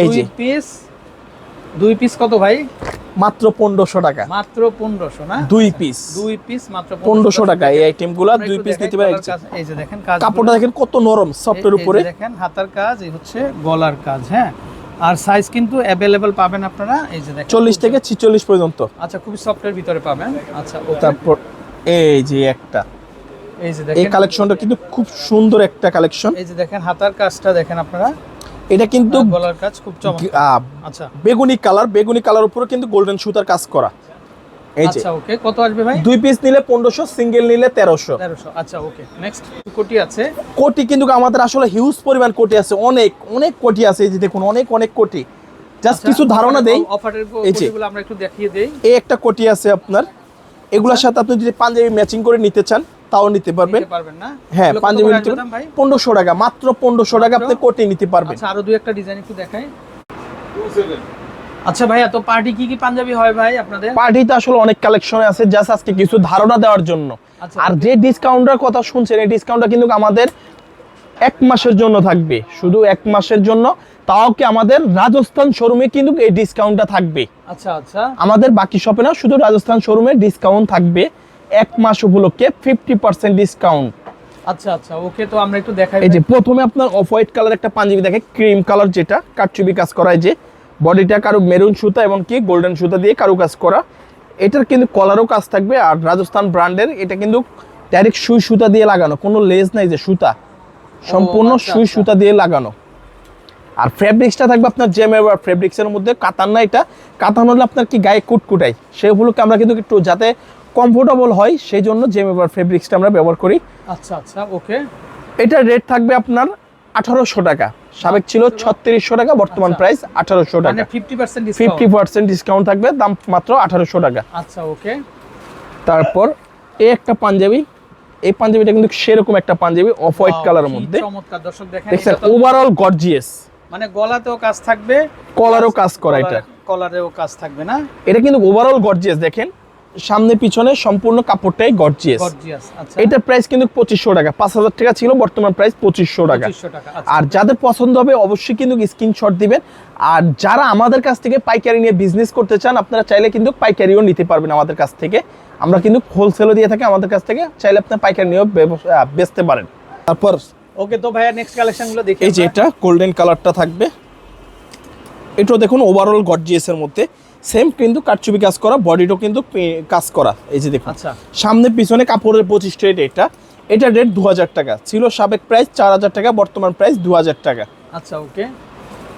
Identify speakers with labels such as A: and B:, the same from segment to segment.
A: এই যে।
B: পিস দুই পিস কত ভাই?
A: মাত্র পনেরোশো টাকা।
B: মাত্র পনেরোশো না?
A: দুই পিস
B: দুই পিস মাত্র
A: পনেরোশো টাকা। এই
B: আইটেমগুলা
A: দুই পিস নিতে পারে
B: এই যে দেখেন
A: কাপড়টা দেখেন কত নরম সফটের উপরে।
B: দেখেন হাতার কাজ এই হচ্ছে গলার কাজ হ্যাঁ? আর সাইজ কিন্তু অ্যাভেলেবেল পাবেন আপনারা এই যে দেখেন।
A: চল্লিশ থেকে ছিচল্লিশ পর্যন্ত।
B: আচ্ছা খুবই সফটের ভিতরে পাবেন। আচ্ছা
A: তারপর এই যে একটা।
B: এই যে
A: এই কালেকশনটা কিন্তু খুব সুন্দর একটা কালেকশন
B: এই যে দেখেন হাতার কাজটা দেখেন আপনারা।
A: এটা কিন্তু
B: গলার কাজ খুব চমৎকার। আচ্ছা।
A: বেগুনি কালার বেগুনি কালার উপরে কিন্তু গোল্ডেন সুতার কাজ করা। এই যে।
B: আচ্ছা ওকে। কত আসবে ভাই?
A: দুই পিস নিলে পনেরোশো সিঙ্গেল নিলে তেরোশো।
B: তেরোশো। আচ্ছা ওকে। নেক্সট কোটি আছে।
A: কোটি কিন্তু আমাদের আসলে হিউজ পরিমাণ কোটি আছে। অনেক অনেক কোটি আছে এই যে দেখুন অনেক অনেক কোটি। জাস্ট
B: আচ্ছা,
A: কিছু ধারণা দেই।
B: অফারের কোটিগুলো আমরা একটু দেখিয়ে দেই।
A: এই একটা কোটি আছে আপনার। এগুলোর
B: আচ্ছা।
A: সাথে আপনি যদি পাঞ্জাবি ম্যাচিং করে নিতে চান তাও নিতে পারবেন।
B: না?
A: হ্যাঁ পাঞ্জাবি নিতে
B: দাম ভাই?
A: পনেরোশো টাকা মাত্র পনেরোশো টাকা আপনি কোটি নিতে পারবেন।
B: আচ্ছা আরও দুই একটা ডিজাইন একটু দেখাই। আচ্ছা ভাই এত পার্টি কি কি পাঞ্জাবি হয় ভাই আপনাদের?
A: পার্টিতে আসলে অনেক কালেকশনে আছে জাস্ট আজকে কিছু ধারণা দেওয়ার জন্য।
B: আচ্ছা।
A: আর যে ডিসকাউন্টের কথা শুনছেন এই ডিসকাউন্টটা কিন্তু আমাদের এক মাসের জন্য থাকবে। শুধু এক মাসের জন্য তাও কি আমাদের রাজস্থান শোরুমে কিন্তু এই ডিসকাউন্টটা থাকবে।
B: আচ্ছা আচ্ছা।
A: আমাদের বাকি শপে না শুধু রাজস্থান শোরুমে ডিসকাউন্ট থাকবে। এক মাস উপলক্ষে ফিফটি পার্সেন্ট ডিসকাউন্ট
B: আচ্ছা আচ্ছা ওকে তো আমরা একটু দেখাই
A: এই যে প্রথমে আপনার অফ হোয়াইট কালার একটা পাঞ্জাবি দেখে ক্রিম কালার যেটা কারচুবি কাজ করা যে বডিটা কারও মেরুন সুতা এবং কি গোল্ডেন সুতা দিয়ে কারু কাজ করা। এটার কিন্তু কলারও কাজ থাকবে আর রাজস্থান ব্র্যান্ডের এটা কিন্তু ডাইরেক্ট সুই সুতা দিয়ে লাগানো কোনো লেজ নাই যে সুতা। সম্পূর্ণ
B: আচ্ছা,
A: সুই
B: আচ্ছা।
A: সুতা দিয়ে লাগানো। আর ফেব্রিক্সটা থাকবে আপনার জেমেবার ফেব্রিক্সের মধ্যে। কাতান না এটা। কাতান হলে আপনার কি গায়ে কুটকুটাই। সেই উপলক্ষে আমরা কিন্তু একটু যাতে কমফোর্টেবল হয় সেই জন্য জেমেবার ফেব্রিক্সটা আমরা ব্যবহার করি।
B: আচ্ছা আচ্ছা ওকে
A: এটার রেট থাকবে আপনার আঠারোশো টাকা। সাবেক ছিল ছত্রিশশো টাকা বর্তমান
B: আচ্ছা।
A: প্রাইস আঠারোশো
B: মানে
A: টাকা।
B: Fifty percent
A: fifty percent discount থাকবে দাম মাত্র আঠারোশো টাকা।
B: আচ্ছা ওকে
A: তারপর এই একটা পাঞ্জাবি এই পাঞ্জাবিটা কিন্তু সেরকম একটা পাঞ্জাবি অফ হোয়াইট কালারের মধ্যে।
B: চমৎকার। দর্শক দেখেন
A: দেখছেন ওভারঅল গর্জিয়াস
B: মানে গলাতেও কাজ থাকবে।
A: কলারও কাজ করা এটা।
B: কলারেও কাজ থাকবে না।
A: এটা কিন্তু ওভারঅল গর্জিয়াস দেখেন। সামনে পিছনে সম্পূর্ণ কাপড়টাই গর্জিয়াস
B: গর্জিয়াস আচ্ছা।
A: এটার প্রাইস কিন্তু পঁচিশশো টাকা। পাঁচ হাজার টাকা ছিল বর্তমান প্রাইস পঁচিশশো টাকা।
B: 2500 টাকা আচ্ছা।
A: আর যাদের পছন্দ হবে অবশ্যই কিন্তু স্ক্রিনশট দিবেন। আর যারা আমাদের কাছ থেকে পাইকারি নিয়ে বিজনেস করতে চান আপনারা চাইলে কিন্তু পাইকারিও নিতে পারবেন আমাদের কাছ থেকে। আমরা কিন্তু হোলসেলও দিয়ে থাকি আমাদের কাছ থেকে চাইলে আপনার পাইকারি নিয়েও বেচতে পারেন। তারপর
B: ওকে তো ভাইয়া নেক্সট কালেকশনগুলো দেখি
A: এই যে এটা গোল্ডেন কালারটা থাকবে। এটাও দেখুন ওভারঅল গর্জিয়াস এর মধ্যে। সেম কিন্তু কাটচুপি কাজ করা বডিটাও কিন্তু কাজ করা। এই যে দেখুন।
B: আচ্ছা।
A: সামনে পিছনে কাপড়ের পঁচিশ রেট এটা। এটা রেট দু হাজার টাকা। ছিল সাবেক প্রাইস চার হাজার টাকা বর্তমান প্রাইস দু হাজার টাকা।
B: আচ্ছা ওকে।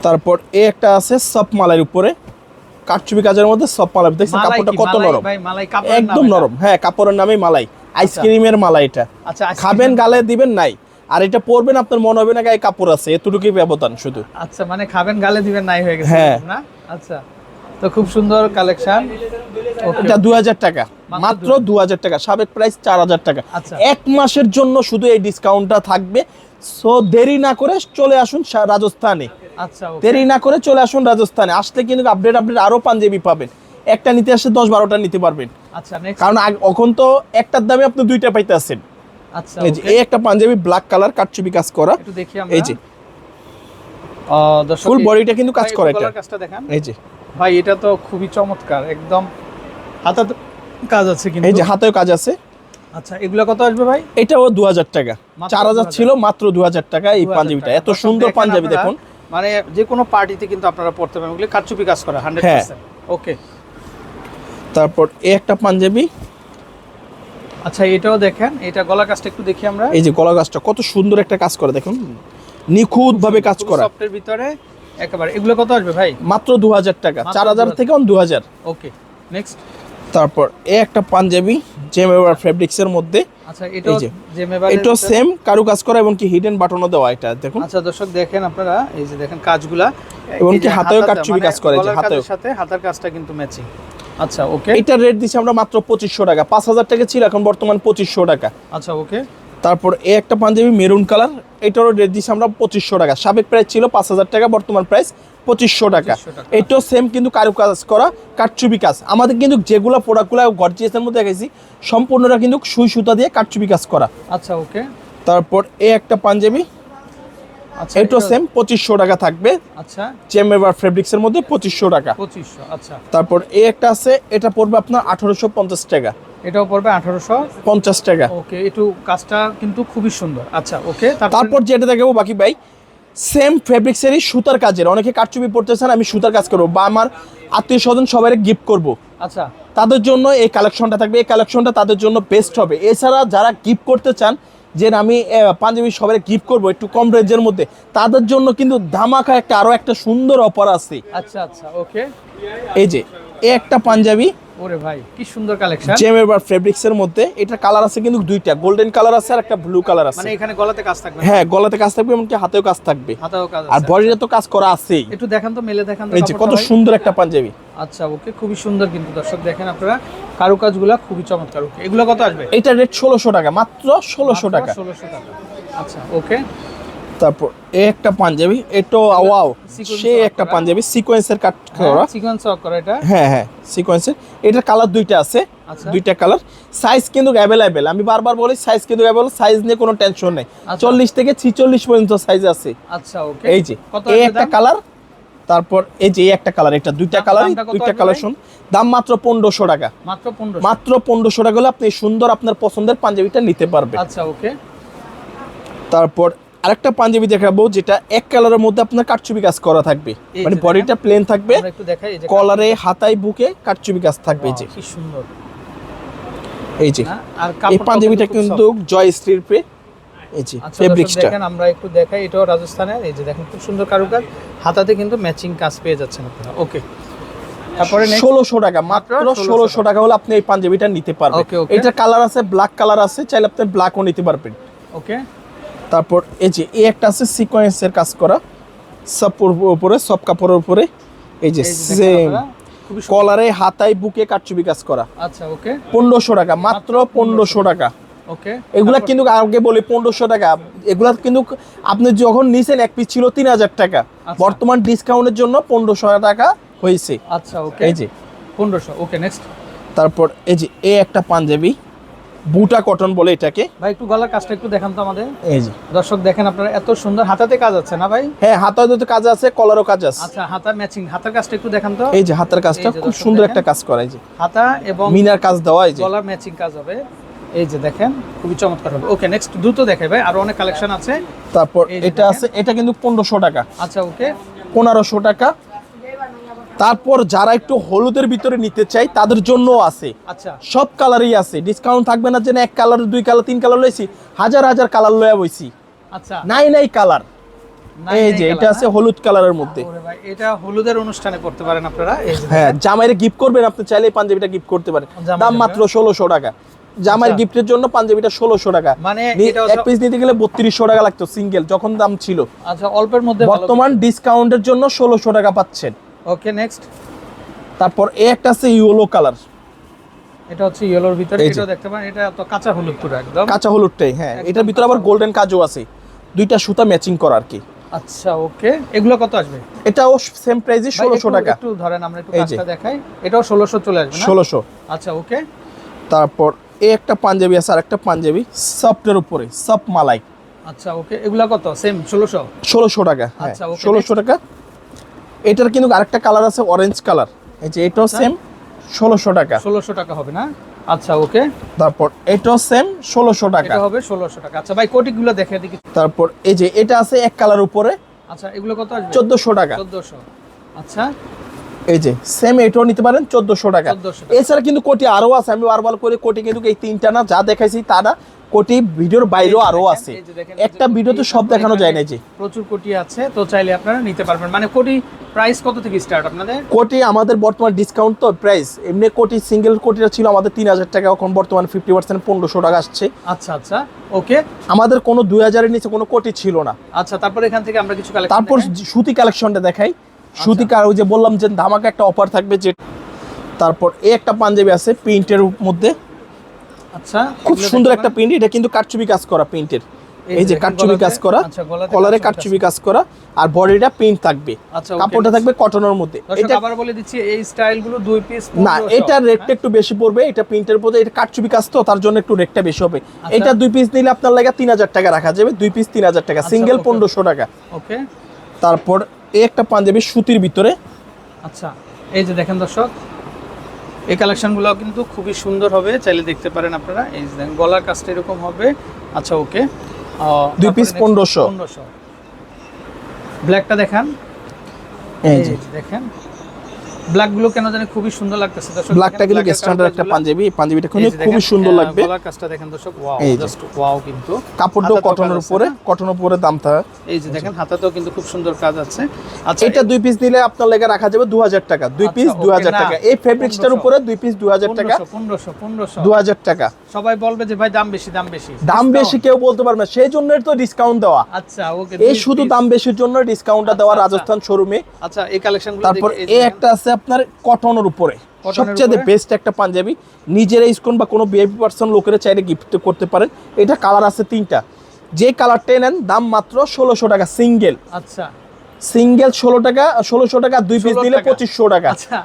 A: তারপর এ একটা আছে সব মালাইয়ের উপরে। কাটচুপি কাজের মধ্যে সব মালাই দেখছেন কাপড়টা কত নরম?
B: ভাই মালাই কাপড়
A: একদম নরম। হ্যাঁ কাপড়ের নামে মালাই। আইসক্রিমের মালাই এটা
B: আচ্ছা
A: খাবেন গালে দিবেন নাই। আর এটা পরবেন আপনার মনে হবে না গায়ে কাপড় আছে এতটুকুই ব্যবধান শুধু।
B: আচ্ছা মানে খাবেন গালে দিবেন নাই হয়ে গেছে
A: হ্যাঁ।
B: না? আচ্ছা তো খুব সুন্দর কালেকশন।
A: এটা দু হাজার টাকা
B: মাত্র
A: দু হাজার টাকা সাবেক প্রাইস চার হাজার টাকা।
B: আচ্ছা।
A: এক মাসের জন্য শুধু এই ডিসকাউন্টটা থাকবে। সো দেরি না করে চলে আসুন রাজস্থানে।
B: আচ্ছা
A: দেরি না করে চলে আসুন রাজস্থানে। আসলে কিন্তু আপডেট আপডেট আরও পাঞ্জাবি পাবেন। একটা নিতে আসলে দশ বারোটা নিতে পারবেন।
B: আচ্ছা
A: কারণ এখন তো একটার দামে আপনি দুইটা পাইতে আছেন
B: আচ্ছা
A: এই একটা পাঞ্জাবি ব্ল্যাক কালার কাটচুপি কাজ করা।
B: একটু দেখি আমরা।
A: এই যে ফুল বডিটা কিন্তু কাজ করা এটা।
B: কাজটা দেখান।
A: এই যে।
B: ভাই এটা তো খুবই চমৎকার একদম কাজ আছে কিন্তু।
A: এই যে হাতেও কাজ আছে।
B: আচ্ছা এগুলো কত আসবে ভাই?
A: এটাও দু হাজার টাকা চার হাজার ছিল মাত্র দু হাজার টাকা এই পাঞ্জাবিটা। এত সুন্দর পাঞ্জাবি দেখুন।
B: মানে যে কোনো পার্টিতে কিন্তু আপনারা পড়তে পারেন ওগুলো কারচুপি কাজ করা হান্ড্রেড
A: হ্যাঁ।
B: ওকে
A: তারপর এই একটা পাঞ্জাবি।
B: আচ্ছা এটাও দেখেন। এটা গলার কাজটা একটু দেখি আমরা।
A: এই যে গলা গাছটা কত সুন্দর একটা কাজ করে দেখুন। নিখুঁত ভাবে কাজ করা।
B: সফটের ভিতরে একেবারে। এগুলো কত আসবে ভাই?
A: মাত্র দু হাজার টাকা চার হাজার
B: 2000
A: থেকে দু হাজার
B: ওকে নেক্সট
A: তারপর এ একটা পাঞ্জাবি জেমেবার ফেব্রিক্স এর মধ্যে।
B: আচ্ছা এটা
A: এই যে,
B: যে মেবারের
A: এটাও সেম কারু কাজ করা এবং কি হিডেন বাটনও দেওয়া এটা দেখুন।
B: আচ্ছা দর্শক দেখেন আপনারা এই যে দেখেন কাজগুলা।
A: এবং কি হাতেও কারচুপি
B: মানে
A: কাজ করে, যে।
B: কাজের সাথে হাতার কাজটা কিন্তু ম্যাচিং আচ্ছা ওকে
A: এটার রেট দিচ্ছি আমরা মাত্র পঁচিশশো টাকা। পাঁচ হাজার টাকা ছিল এখন বর্তমান পঁচিশশো টাকা।
B: আচ্ছা ওকে
A: তারপর এই একটা পাঞ্জাবি মেরুন কালার এটারও রেট দিচ্ছি আমরা পঁচিশশো টাকা। সাবেক প্রাইস ছিল পাঁচ হাজার টাকা বর্তমান প্রাইস পঁচিশশো টাকা।
B: 2500 টাকা।
A: এটাও সেম কিন্তু কারু কাজ করা কাঠচুপি কাজ। আমাদের কিন্তু যেগুলো প্রোডাক্টগুলো গর্জিয়াসের মধ্যে দেখেছি সম্পূর্ণটা কিন্তু সুই সুতা দিয়ে কাঠচুপি কাজ করা।
B: আচ্ছা ওকে
A: তারপর এই একটা পাঞ্জাবি
B: আচ্ছা
A: এটাও সেম পঁচিশশো টাকা থাকবে।
B: আচ্ছা।
A: চেম্বার ফেব্রিক্সের মধ্যে পঁচিশশো টাকা।
B: পঁচিশশো আচ্ছা।
A: তারপর এই একটা আছে এটা পড়বে আপনার আঠারোশো পঞ্চাশ টাকা।
B: এটাও পড়বে আঠারোশো?
A: পঞ্চাশ টাকা।
B: ওকে একটু কাজটা কিন্তু খুবই সুন্দর। আচ্ছা ওকে
A: তারপর যেটা দেখাবো বাকি ভাই সেম ফেব্রিক্সেরই সুতার কাজের। অনেকে কারচুপি পড়তেছেন আমি সুতার কাজ করব। বা আমার আত্মীয় স্বজন সবাই গিফট করব।
B: আচ্ছা।
A: তাদের জন্য এই কালেকশনটা থাকবে। এই কালেকশনটা তাদের জন্য বেস্ট হবে। এছাড়া যারা গিফট করতে চান যে আমি পাঞ্জাবি সবাই গিফট করব একটু কম রেঞ্জের মধ্যে তাদের জন্য কিন্তু ধামাকা একটা আরও একটা সুন্দর অফার আছে।
B: আচ্ছা আচ্ছা ওকে
A: এই যে এই একটা পাঞ্জাবি।
B: ওরে ভাই কি সুন্দর কালেকশন
A: জেমের বা ফেব্রিক্সের মধ্যে এটা কালার আছে কিন্তু দুইটা গোল্ডেন কালার আছে আর একটা ব্লু কালার আছে।
B: মানে এখানে গলাতে কাজ থাকবে
A: হ্যাঁ গলাতে কাজ থাকবে এমনকি হাতেও কাজ থাকবে।
B: হাতেও কাজ
A: আর বডিতে তো কাজ করা আছেই।
B: একটু দেখান তো মেলে দেখান তো
A: এই যে কত সুন্দর একটা পাঞ্জাবি।
B: আচ্ছা ওকে খুবই সুন্দর কিন্তু দর্শক দেখেন আপনারা কারুকাজগুলো খুবই চমৎকার ওকে। এগুলো কত আসবে?
A: এটা রেট ষোলোশো টাকা মাত্র ষোলোশো টাকা।
B: ষোলোশো টাকা। আচ্ছা ওকে।
A: তারপর এই একটা পাঞ্জাবি এটো ওয়াও সে একটা পাঞ্জাবি সিকোয়েন্সের কাট করা।
B: সিকোয়েন্স করা এটা।
A: হ্যাঁ হ্যাঁ সিকোয়েন্সের এটার কালার দুইটা আছে
B: আচ্ছা।
A: দুইটা কালার সাইজ কিন্তু অ্যাভেলেবেল আমি বারবার বলি সাইজ কিন্তু অ্যাভেলেবল সাইজ নিয়ে কোনো টেনশন নেই।
B: আচ্ছা।
A: চল্লিশ থেকে ছিচল্লিশ পর্যন্ত সাইজ আছে।
B: আচ্ছা ওকে
A: এই যে এই একটা কালার তারপর এই যে এই একটা কালার এটা দুইটা কালার দুইটা কালেকশন দাম মাত্র পনেরোশো টাকা।
B: মাত্র পনেরো
A: মাত্র পনেরোশো টাকা হলে আপনি সুন্দর আপনার পছন্দের পাঞ্জাবিটা নিতে পারবেন।
B: আচ্ছা ওকে
A: তারপর আরেকটা পাঞ্জাবি দেখাবো যেটা এক কালারের মধ্যে আপনার কাটচুপি কাজ করা থাকবে। মানে বডিটা প্লেন থাকবে কলারে হাতায় বুকে কাটচুপি কাজ থাকবে যে।
B: কি সুন্দর।
A: এই যে
B: আর
A: এই পাঞ্জাবিটা কিন্তু জয় স্ত্রীর পে এই যে
B: আচ্ছা
A: ফেব্রিক্সটা
B: দেখেন আমরা একটু দেখাই এটাও রাজস্থানের এই যে দেখেন খুব সুন্দর কারুকাজ। হাতাতে কিন্তু ম্যাচিং কাজ পেয়ে যাচ্ছেন আপনারা ওকে তারপরে
A: ষোলোশো টাকা মাত্র ষোলোশো টাকা। হলে আপনি এই পাঞ্জাবিটা নিতে পারবেন।
B: Okay.
A: কালার আছে ব্ল্যাক কালার আছে চাইলে আপনি ব্ল্যাকও নিতে পারবেন।
B: ওকে
A: তারপর এই যে এই একটা আছে সিকোয়েন্সের কাজ করা। সব উপরে সব কাপড়ের উপরে। এই যে সেম। কলারে হাতায় বুকে কাটচুপি কাজ করা।
B: আচ্ছা ওকে
A: পনেরোশো টাকা মাত্র পনেরোশো টাকা।
B: ওকে
A: এগুলা কিন্তু আগে বলি পনেরোশো টাকা। এগুলা কিন্তু আপনি যখন নিছেন এক পিস ছিল তিন হাজার টাকা।
B: আচ্ছা।
A: বর্তমান ডিসকাউন্টের জন্য পনেরোশো টাকা হয়েছে।
B: আচ্ছা ওকে
A: এই যে।
B: পনেরোশো ওকে নেক্সট
A: তারপর এই যে এই একটা পাঞ্জাবি। বুটা কটন বলে এটাকে।
B: ভাই একটু গলার কাজটা একটু দেখান তো আমাদের।
A: এই যে।
B: দর্শক দেখেন আপনারা এত সুন্দর হাতাতে কাজ আছে না ভাই?
A: হ্যাঁ হাতায় তো কাজ আছে কলারও কাজ আছে।
B: আচ্ছা হাতা ম্যাচিং হাতার কাজটা একটু দেখান তো।
A: এই যে হাতার কাজটা খুব সুন্দর একটা কাজ করা এই যে।
B: হাতা এবং
A: মিনার কাজ দেওয়া এই যে।
B: গলার ম্যাচিং কাজ হবে। এই যে দেখেন খুবই চমৎকার হবে। ওকে নেক্সট দ্রুত দেখাই ভাই। আরও অনেক কালেকশন আছে।
A: তারপর এটা আছে এটা কিন্তু পনেরোশো টাকা।
B: আচ্ছা ওকে
A: পনেরোশো টাকা। তারপর যারা একটু হলুদের ভিতরে নিতে চাই তাদের জন্য আছে।
B: আচ্ছা।
A: সব কালারই আছে। ডিসকাউন্ট থাকবে না যে এক কালার দুই কালার তিন কালার লইছি। হাজার হাজার কালার লয়া বইছি।
B: আচ্ছা।
A: নাই নাই কালার। এই যে এটা আছে হলুদ কালারের মধ্যে।
B: ওরে ভাই এটা হলুদের অনুষ্ঠানে করতে পারেন আপনারা।
A: হ্যাঁ জামাইরে গিফট করবেন আপনি চাইলে পাঞ্জাবিটা গিফট করতে পারেন। দাম মাত্র ষোলোশো টাকা।
B: আচ্ছা।
A: গিফটের জন্য পাঞ্জাবিটা ষোলোশো টাকা।
B: মানে এটা
A: এক পিস নিতে গেলে বত্রিশশো টাকা লাগতো সিঙ্গেল যখন দাম ছিল।
B: আচ্ছা অল্পের মধ্যে
A: বর্তমান ডিসকাউন্টের জন্য ষোলোশো টাকা পাচ্ছেন।
B: ওকে নেক্সট
A: তারপর এই একটা আছে ইয়েলো কালার
B: এটা হচ্ছে ইয়েলোর ভিতরে। এটাও দেখতে পারেন এটা তো কাঁচা হলুদ পুরো একদম।
A: কাঁচা হলুদটাই হ্যাঁ। এটার ভিতরে আবার গোল্ডেন কাজও আছে। দুইটা সুতা ম্যাচিং করা আর কি।
B: আচ্ছা ওকে এগুলো কত আসবে?
A: এটাও সেম প্রাইসে
B: ভাই,
A: ষোলোশো
B: একটু-
A: টাকা।
B: একটু ধরেন আমরা একটু কাজটা দেখাই। এটাও ষোলোশো চলে আসবে না?
A: ষোলোশো।
B: আচ্ছা ওকে
A: তারপর এই একটা পাঞ্জাবি আছে আর একটা পাঞ্জাবি সফটের উপরে সফট মালাই।
B: আচ্ছা ওকে এগুলা কত? সেম ষোলোশো?
A: ষোলোশো টাকা হ্যাঁ।
B: আচ্ছা, okay,
A: ষোলোশো টাকা। এটার কিন্তু আরেকটা কালার আছে অরেঞ্জ কালার। এই যে এটাও
B: আচ্ছা।
A: সেম ষোলোশো টাকা।
B: ষোলোশো টাকা হবে না? আচ্ছা ওকে।
A: তারপর এটাও সেম ষোলোশো টাকা।
B: এটা হবে ষোলোশো টাকা। আচ্ছা ভাই কোটিগুলো দেখে দেখি
A: তারপর এই যে এটা আছে এক কালার উপরে।
B: আচ্ছা এগুলো কত আসবে?
A: চোদ্দোশো টাকা।
B: চোদ্দোশো। আচ্ছা।
A: এই যে সেম এটাও নিতে পারেন চোদ্দোশো টাকা।
B: 1400 টাকা।
A: এছাড়া কিন্তু কোটি আরও আছে। আমি বারবার করে কোটি কিন্তু এই তিনটা না যা দেখাইছি তা না কোটি ভিডিওর বাইরেও
B: আরও
A: আছে। একটা ভিডিওতে সব দেখানো যায় না যে।
B: প্রচুর কোটি আছে তো চাইলে আপনারা নিতে পারবেন। মানে কোটি প্রাইস কত থেকে স্টার্ট আপনাদের?
A: কোটি আমাদের বর্তমান ডিসকাউন্ট তো প্রাইস এমনি কোটি সিঙ্গেল কোটিটা ছিল আমাদের তিন হাজার টাকা এখন বর্তমান ফিফটি পার্সেন্ট পনেরোশো টাকা আসছে।
B: আচ্ছা আচ্ছা ওকে
A: আমাদের কোনো দুই হাজারের নিচে কোনো কোটি ছিল না।
B: আচ্ছা তারপর এখান থেকে আমরা কিছু কালেকশন
A: তারপর সুতি কালেকশনটা দেখাই। সুতি কার ওই যে বললাম যে ধামাকা একটা অফার থাকবে যে তারপর এই একটা পাঞ্জাবি আছে প্রিন্টের মধ্যে।
B: আচ্ছা
A: খুব সুন্দর একটা প্রিন্ট এটা কিন্তু কাজ করা প্রিন্টের এই যে কাটচুপি কাজ করা
B: আচ্ছা,
A: কলারে কাটচুপি কাজ করা আর বডিটা প্রিন্ট থাকবে।
B: আচ্ছা,
A: কাপড়টা থাকবে কটনের মধ্যে। এটা
B: আবার বলে দিচ্ছি এই স্টাইলগুলো দুই পিস
A: না এটার রেটটা একটু বেশি পড়বে এটা প্রিন্টের মধ্যে এটা কাটচুপি কাজ তো তার জন্য একটু রেটটা বেশি হবে। এটা দুই পিস নিলে আপনার লাগে তিন হাজার টাকা রাখা যাবে দুই পিস তিন হাজার টাকা।
B: আচ্ছা,
A: সিঙ্গেল
B: okay.
A: পনেরোশো টাকা।
B: ওকে
A: তারপর এই একটা পাঞ্জাবি সুতির ভিতরে।
B: আচ্ছা এই যে দেখেন দর্শক এই কালেকশনগুলো কিন্তু খুবই সুন্দর হবে চাইলে দেখতে পারেন আপনারা। এই যে দেখেন, গলার কাজটা এরকম হবে। আচ্ছা ওকে।
A: দুই পিস পনেরোশো।
B: পনেরোশো। ব্ল্যাকটা দেখান।
A: এই যে
B: দেখেন। ব্ল্যাকগুলো কেন জানি খুবই সুন্দর লাগতেছে দর্শক।
A: ব্ল্যাকটা কিন্তু স্ট্যান্ডার্ড একটা পাঞ্জাবি পাঞ্জাবিটা খুবই সুন্দর লাগবে।
B: গলার কাজটা দেখেন দর্শক ওয়াও জাস্ট ওয়াও কিন্তু।
A: কাপড়টাও কটনের উপরে? কটনের উপরে দাম থাকে
B: এই যে দেখেন হাতাতেও কিন্তু খুব সুন্দর কাজ আছে। আচ্ছা
A: এটা দুই পিস দিলে আপনার লেগে রাখা যাবে দু হাজার টাকা। দুই
B: আচ্ছা,
A: পিস হাজার
B: না,
A: টাকা। এই ফেব্রিক্সটার উপরে দুই পিস দু হাজার টাকা।
B: পনেরোশো পনেরোশো
A: দু হাজার টাকা।
B: সবাই বলবে যে ভাই দাম বেশি দাম বেশি।
A: দাম বেশি কেউ বলতে পারবে না। সেই জন্যই তো ডিসকাউন্ট দেওয়া।
B: আচ্ছা ওকে
A: এই শুধু দাম বেশির জন্য ডিসকাউন্টটা দেওয়া
B: আচ্ছা, আচ্ছা।
A: রাজস্থান শোরুমে
B: আচ্ছা এই কালেকশনগুলো
A: তারপর এই একটা আছে আপনার কটনের উপরে। সবচেয়ে বেস্ট একটা পাঞ্জাবি। নিজের স্কুন বা কোনো বিআইপি পার্সন লোকেরা চাইলে গিফট করতে পারেন। এটা কালার আছে তিনটা। যে কালারটাই নেন দাম মাত্র ষোলোশো টাকা সিঙ্গেল
B: আচ্ছা।
A: সিঙ্গেল ষোলো টাকা ষোলোশো টাকা দুই পিস
B: 16
A: দিলে পঁচিশশো টাকা।
B: আচ্ছা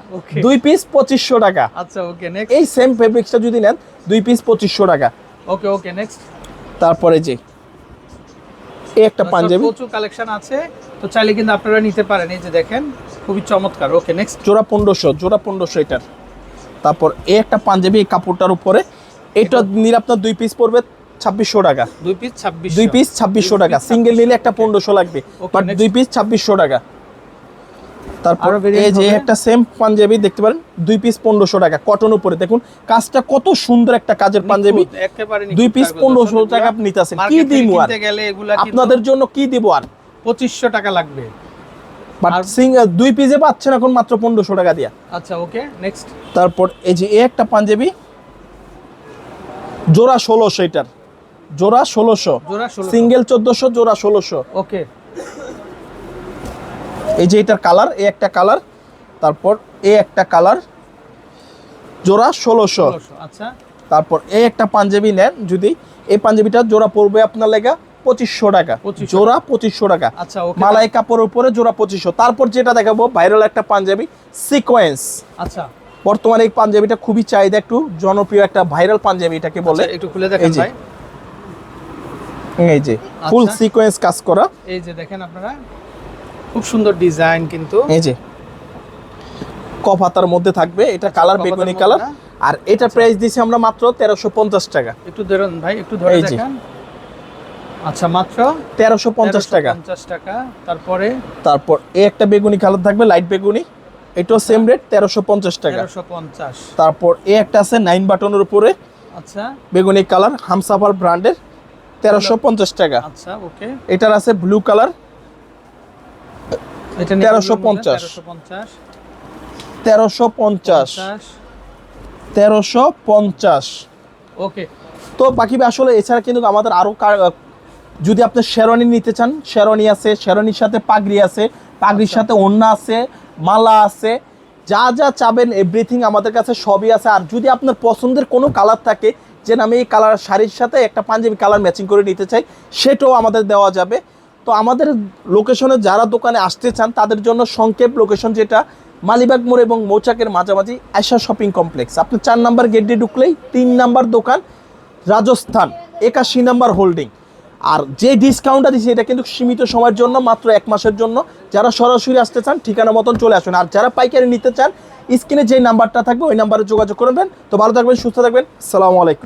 A: দুই পিস পঁচিশশো টাকা।
B: আচ্ছা ওকে
A: এই সেম ফেব্রিক্সটা যদি নেন দুই পিস পঁচিশশো টাকা।
B: ওকে ওকে নেক্সট
A: তারপরে যে এই একটা পাঞ্জাবি।
B: প্রচুর কালেকশন আছে। তো চাইলে কিন্তু আপনারা নিতে পারেন। এই যে দেখেন খুবই চমৎকার। ওকে নেক্সট
A: জোড়া পনেরোশো জোড়া পনেরোশো এটার। তারপর এই একটা পাঞ্জাবি এই কাপড়টার উপরে। এটা নিলে আপনার দুই পিস পড়বে ছাব্বিশশো টাকা।
B: দুই পিস ছাব্বিশ
A: দুই পিস ছাব্বিশশো টাকা। সিঙ্গেল নিলে একটা পনেরোশো লাগবে। বাট দুই পিস ছাব্বিশশো টাকা। তারপর এই যে একটা সেম পাঞ্জাবি দেখতে পারেন দুই পিস পনেরোশো টাকা কটন উপরে। দেখুন কাজটা কত সুন্দর একটা কাজের পাঞ্জাবি দুই পিস পনেরোশো টাকা আপনি নিতেছেন কি দিব আর? আপনাদের জন্য কি দিব আর?
B: পঁচিশশো টাকা লাগবে।
A: বাট দুই পিসে পাচ্ছেন এখন মাত্র পনেরোশো টাকা দিয়া।
B: আচ্ছা ওকে নেক্সট
A: তারপর এই যে এই একটা পাঞ্জাবি জোড়া ষোলোশো এটার। জোড়া ষোলোশো।
B: জোড়া
A: সিঙ্গেল চোদ্দশো জোড়া ষোলোশো।
B: ওকে
A: এই যে এটার কালার এই একটা কালার তারপর এই একটা কালার জোড়া ষোলোশো।
B: আচ্ছা।
A: তারপর এই একটা পাঞ্জাবি নেন যদি এই পাঞ্জাবিটা জোড়া পড়বে আপনার লেগা পঁচিশশো টাকা। জোড়া পঁচিশশো টাকা।
B: আচ্ছা
A: মালাই কাপড়ের উপরে জোড়া পঁচিশশো। তারপর যেটা দেখাবো ভাইরাল একটা পাঞ্জাবি সিকোয়েন্স
B: আচ্ছা।
A: বর্তমানে এই পাঞ্জাবিটা খুবই চাহিদা একটু জনপ্রিয় একটা ভাইরাল পাঞ্জাবি এটাকে বলে।
B: আচ্ছা, একটু খুলে দেখেন। ভাই।
A: এই যে ফুল
B: আচ্ছা।
A: সিকোয়েন্স কাজ করা।
B: এই যে দেখেন আপনারা। খুব সুন্দর ডিজাইন কিন্তু।
A: এই যে। কফ হাতার মধ্যে থাকবে এটা কালার বেগুনি কালার। আর এটা প্রাইস দিছি আমরা মাত্র তেরোশো পঞ্চাশ টাকা।
B: একটু ধরুন ভাই একটু ধরে দেখেন। আচ্ছা মাত্র
A: তেরোশো পঞ্চাশ টাকা।
B: পঞ্চাশ টাকা। তারপরে?
A: তারপর এই একটা বেগুনি কালার থাকবে লাইট বেগুনি। এটাও সেম রেট তেরোশো পঞ্চাশ টাকা।
B: তেরোশো পঞ্চাশ।
A: তারপর এই একটা আছে নাইন বাটনের উপরে।
B: আচ্ছা।
A: বেগুনি কালার হামসাফার ব্র্যান্ডের তেরোশো পঞ্চাশ টাকা।
B: আচ্ছা ওকে
A: এটার আছে ব্লু কালার
B: এটা
A: 1350
B: তেরোশো পঞ্চাশ।
A: তেরোশো পঞ্চাশ।
B: পঞ্চাশ।
A: তেরোশো পঞ্চাশ।
B: ওকে।
A: তো বাকি আসলে এছাড়া কিন্তু আমাদের আরও যদি আপনি শেরওয়ানি নিতে চান শেরওয়ানি আছে শেরওয়ানির সাথে পাগড়ি আছে পাগড়ির
B: আচ্ছা।
A: সাথে ওড়না আছে মালা আছে যা যা চাবেন এভরিথিং আমাদের কাছে সবই আছে। আর যদি আপনার পছন্দের কোনো কালার থাকে যে আমি এই কালার শাড়ির সাথে একটা পাঞ্জাবি কালার ম্যাচিং করে নিতে চাই সেটাও আমাদের দেওয়া যাবে। তো আমাদের লোকেশনে যারা দোকানে আসতে চান, তাদের জন্য সংক্ষেপ লোকেশন যেটা, মালিবাগ মোড় এবং মৌচাকের মাঝামাঝি আয়সা শপিং কমপ্লেক্স। আপনি চার নাম্বার গেট দিয়ে ঢুকলেই তিন নাম্বার দোকান রাজস্থান, একাশি নাম্বার হোল্ডিং আর যে ডিসকাউন্টটা দিচ্ছে এটা কিন্তু সীমিত সময়ের জন্য, মাত্র এক মাসের জন্য। যারা সরাসরি আসতে চান, ঠিকানা মতন চলে আসুন। আর যারা পাইকারি নিতে চান, স্ক্রিনে যে নাম্বারটা থাকবে, ওই নাম্বারে যোগাযোগ করবেন। তো ভালো থাকবেন, সুস্থ থাকবেন। সালামু আলাইকুম।